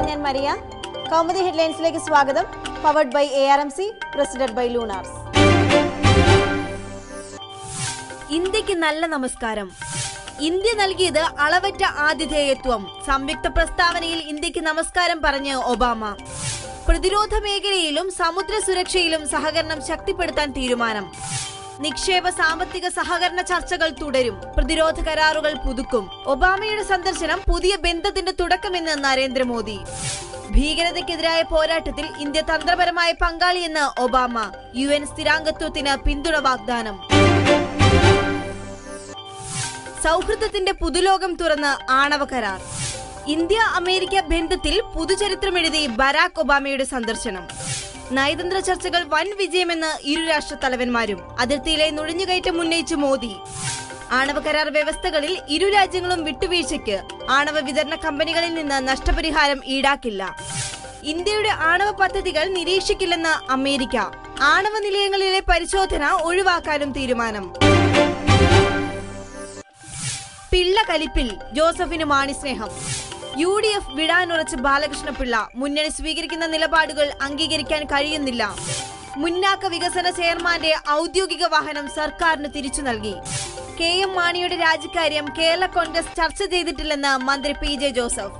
ഞാൻ മരിയ. കൗമുദി ഹെഡ്ലൈൻസിലേക്ക് സ്വാഗതം. Powered by A R M C presented by Lunars ഇന്ത്യയ്ക്ക് നല്ല നമസ്കാരം. ഇന്ത്യ നൽകിയത് അളവറ്റ ആതിഥേയത്വം. സംയുക്ത പ്രസ്താവനയിൽ ഇന്ത്യയ്ക്ക് നമസ്കാരം പറഞ്ഞ് ഒബാമ. പ്രതിരോധ മേഖലയിലും സമുദ്ര സുരക്ഷയിലും സഹകരണം ശക്തിപ്പെടുത്താൻ തീരുമാനം. നിക്ഷേപ സാമ്പത്തിക സഹകരണ ചർച്ചകൾ തുടരും. പ്രതിരോധ കരാറുകൾ പുതുക്കും. ഒബാമയുടെ സന്ദർശനം പുതിയ ബന്ധത്തിന്റെ തുടക്കമെന്ന് നരേന്ദ്രമോദി. ഭീകരതയ്ക്കെതിരായ പോരാട്ടത്തിൽ ഇന്ത്യ തന്ത്രപരമായ പങ്കാളിയെന്ന് ഒബാമ. യു എൻ സ്ഥിരാംഗത്വത്തിന് പിന്തുണ വാഗ്ദാനം. സൗഹൃദത്തിന്റെ പുതുലോകം തുറന്ന് ആണവ കരാർ. ഇന്ത്യ അമേരിക്ക ബന്ധത്തിൽ പുതുചരിത്രമെഴുതി ബരാക് ഒബാമയുടെ സന്ദർശനം. നയതന്ത്ര ചർച്ചകൾ വൻ വിജയമെന്ന് ഇരു രാഷ്ട്ര തലവന്മാരും അതിർത്തിയിലെ നുഴഞ്ഞുകയറ്റം ഉന്നയിച്ച് മോദി. ആണവ കരാർ വ്യവസ്ഥകളിൽ ഇരു രാജ്യങ്ങളും വിട്ടുവീഴ്ചയ്ക്ക് ആണവ വിതരണ കമ്പനികളിൽ നിന്ന് നഷ്ടപരിഹാരം ഈടാക്കില്ല. ഇന്ത്യയുടെ ആണവ പദ്ധതികൾ നിരീക്ഷിക്കില്ലെന്ന് അമേരിക്ക. ആണവ നിലയങ്ങളിലെ പരിശോധന ഒഴിവാക്കാനും തീരുമാനം. പിള്ള കലിപ്പിൽ ജോസഫിന് മാണിസ്നേഹം യു ഡി എഫ് വിടാനുറച്ച് ബാലകൃഷ്ണ പിള്ള മുന്നണി സ്വീകരിക്കുന്ന നിലപാടുകൾ അംഗീകരിക്കാൻ കഴിയുന്നില്ല. മുന്നാക്ക വികസന ചെയർമാന്റെ ഔദ്യോഗിക വാഹനം സർക്കാരിന് തിരിച്ചു നൽകി. കെ എം മാണിയുടെ രാജിക്കാര്യം കേരള കോൺഗ്രസ് ചർച്ച ചെയ്തിട്ടില്ലെന്ന് മന്ത്രി പി ജെ ജോസഫ്.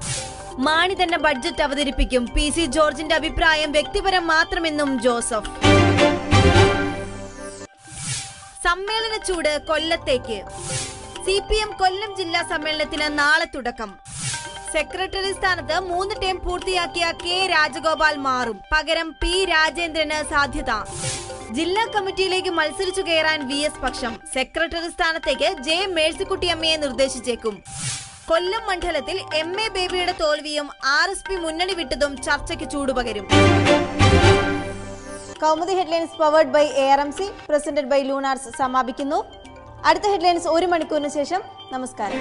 മാണി തന്നെ ബഡ്ജറ്റ് അവതരിപ്പിക്കും. പി സി ജോർജിന്റെ അഭിപ്രായം വ്യക്തിപരം മാത്രമെന്നും ജോസഫ്. സമ്മേളന ചൂട് കൊല്ലത്തേക്ക്. സി പി എം കൊല്ലം ജില്ലാ സമ്മേളനത്തിന് നാളെ തുടക്കം. സെക്രട്ടറി സ്ഥാനത്ത് മൂന്ന് ടേം പൂർത്തിയാക്കിയ കെ രാജഗോപാൽ മാറും. പകരം പി രാജേന്ദ്രന് സാധ്യത. ജില്ലാ കമ്മിറ്റിയിലേക്ക് മത്സരിച്ചു കയറാൻ വി എസ് പക്ഷം. സെക്രട്ടറി സ്ഥാനത്തേക്ക് ജെ മേഴ്സിക്കുട്ടിയമ്മയെ നിർദ്ദേശിച്ചേക്കും. കൊല്ലം മണ്ഡലത്തിൽ എം എ ബേബിയുടെ തോൽവിയും ആർ എസ് പി മുന്നണി വിട്ടതും ചർച്ചയ്ക്ക് ചൂടുപകരും Kaumudi headlines powered by A R M C presented by Lunars സമാപിക്കുന്നു. അടുത്ത ഹെഡ്ലൈൻസ് ഒരു മണിക്കൂറിന് ശേഷം. നമസ്കാരം.